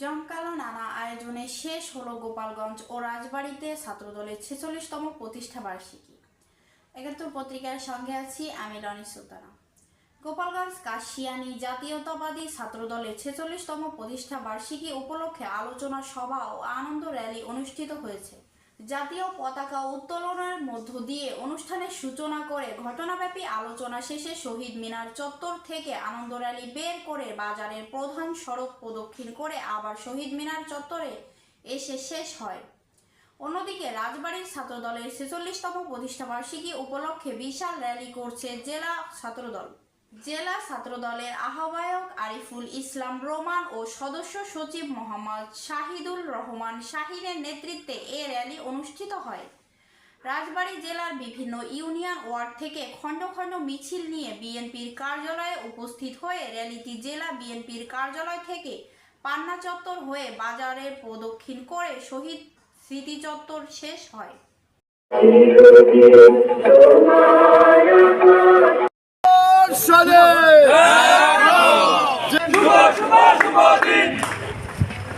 জমকালো নানা আয়োজনে শেষ হলো গোপালগঞ্জ ও রাজবাড়িতে ছাত্রদলের ছেচল্লিশতম প্রতিষ্ঠা বার্ষিকী। একাত্তর পত্রিকার সঙ্গে আছি আমি রনি সুলতানা। গোপালগঞ্জ কাশিয়ানি জাতীয়তাবাদী ছাত্রদলের ছেচল্লিশতম প্রতিষ্ঠা বার্ষিকী উপলক্ষে আলোচনা সভা ও আনন্দ র্যালি অনুষ্ঠিত হয়েছে। জাতীয় পতাকা উত্তোলনের মধ্য দিয়ে অনুষ্ঠানের সূচনা করে ঘটনাব্যাপী আলোচনা শেষে শহীদ মিনার চত্বর থেকে আনন্দ র্যালি বের করে বাজারের প্রধান সড়ক প্রদক্ষিণ করে আবার শহীদ মিনার চত্বরে এসে শেষ হয়। অন্যদিকে রাজবাড়ির ছাত্রদলের ছেচল্লিশতম প্রতিষ্ঠাবার্ষিকী উপলক্ষে বিশাল র্যালি করছে জেলা ছাত্রদল। জেলা ছাত্রদলের আহ্বায়ক আরিফুল ইসলাম রোমান ও সদস্য সচিব মোহাম্মদ শাহিদুল রহমান শাহিনের নেতৃত্বে এ র্যালি অনুষ্ঠিত হয়। রাজবাড়ী জেলার বিভিন্ন ইউনিয়ন ওয়ার্ড থেকে খণ্ড খণ্ড মিছিল নিয়ে বিএনপির কার্যালয়ে উপস্থিত হয়ে র্যালিটি জেলা বিএনপির কার্যালয় থেকে পান্না চত্বর হয়ে বাজারের প্রদক্ষিণ করে শহীদ স্মৃতি চত্বর শেষ হয়।